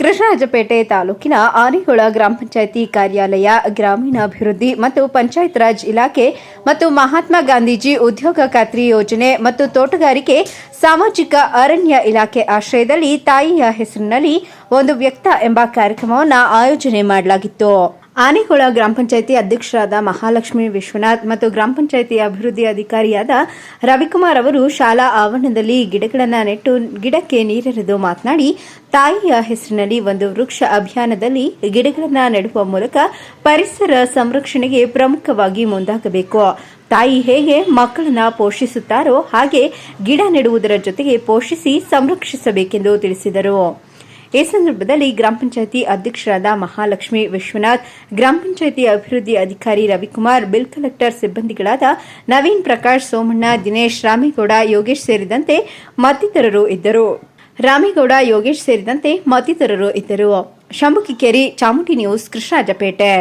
ಕೃಷ್ಣರಾಜಪೇಟೆ ತಾಲೂಕಿನ ಆನೆಗೊಳ ಗ್ರಾಮ ಪಂಚಾಯಿತಿ ಕಾರ್ಯಾಲಯ, ಗ್ರಾಮೀಣಾಭಿವೃದ್ಧಿ ಮತ್ತು ಪಂಚಾಯತ್ ರಾಜ್ ಇಲಾಖೆ ಮತ್ತು ಮಹಾತ್ಮ ಗಾಂಧೀಜಿ ಉದ್ಯೋಗ ಖಾತ್ರಿ ಯೋಜನೆ ಮತ್ತು ತೋಟಗಾರಿಕೆ ಸಾಮಾಜಿಕ ಅರಣ್ಯ ಇಲಾಖೆ ಆಶ್ರಯದಲ್ಲಿ ತಾಯಿಯ ಹೆಸರಿನಲ್ಲಿ ಒಂದು ವ್ಯಕ್ತ ಎಂಬ ಕಾರ್ಯಕ್ರಮವನ್ನು ಆಯೋಜನೆ ಮಾಡಲಾಗಿತ್ತು. ಆನೆಗೊಳ ಗ್ರಾಮ ಪಂಚಾಯಿತಿ ಅಧ್ಯಕ್ಷರಾದ ಮಹಾಲಕ್ಷ್ಮಿ ವಿಶ್ವನಾಥ್ ಮತ್ತು ಗ್ರಾಮ ಪಂಚಾಯಿತಿ ಅಭಿವೃದ್ಧಿ ಅಧಿಕಾರಿಯಾದ ರವಿಕುಮಾರ್ ಅವರು ಶಾಲಾ ಆವರಣದಲ್ಲಿ ಗಿಡಗಳನ್ನು ನೆಟ್ಟು ಗಿಡಕ್ಕೆ ನೀರೆರೆದು ಮಾತನಾಡಿ, ತಾಯಿಯ ಹೆಸರಿನಲ್ಲಿ ಒಂದು ವೃಕ್ಷ ಅಭಿಯಾನದಲ್ಲಿ ಗಿಡಗಳನ್ನು ನೆಡುವ ಮೂಲಕ ಪರಿಸರ ಸಂರಕ್ಷಣೆಗೆ ಪ್ರಮುಖವಾಗಿ ಮುಂದಾಗಬೇಕು. ತಾಯಿ ಹೇಗೆ ಮಕ್ಕಳನ್ನ ಪೋಷಿಸುತ್ತಾರೋ ಹಾಗೆ ಗಿಡ ನೆಡುವುದರ ಜೊತೆಗೆ ಪೋಷಿಸಿ ಸಂರಕ್ಷಿಸಬೇಕೆಂದು ತಿಳಿಸಿದರು. ಈ ಸಂದರ್ಭದಲ್ಲಿ ಗ್ರಾಮ ಪಂಚಾಯಿತಿ ಅಧ್ಯಕ್ಷರಾದ ಮಹಾಲಕ್ಷ್ಮಿ ವಿಶ್ವನಾಥ್, ಗ್ರಾಮ ಪಂಚಾಯಿತಿ ಅಭಿವೃದ್ಧಿ ಅಧಿಕಾರಿ ರವಿಕುಮಾರ್, ಬಿಲ್ ಕಲೆಕ್ಟರ್ ಸಿಬ್ಬಂದಿಗಳಾದ ನವೀನ್ ಪ್ರಕಾಶ್ ಸೋಮಣ್ಣ, ದಿನೇಶ್ ರಾಮೇಗೌಡ, ಯೋಗೇಶ್ ಸೇರಿದಂತೆ ಮತ್ತಿತರರು ಇದ್ದರು. ರಾಮೇಗೌಡ, ಯೋಗೇಶ್ ಸೇರಿದಂತೆ ಮತ್ತಿತರರು ಇದ್ದರು. ಶಂಭು ಕಿಕ್ಕೇರಿ ಚಾಮುಂಡಿ ನ್ಯೂಸ್ ಕೃಷ್ಣರಾಜಪೇಟೆ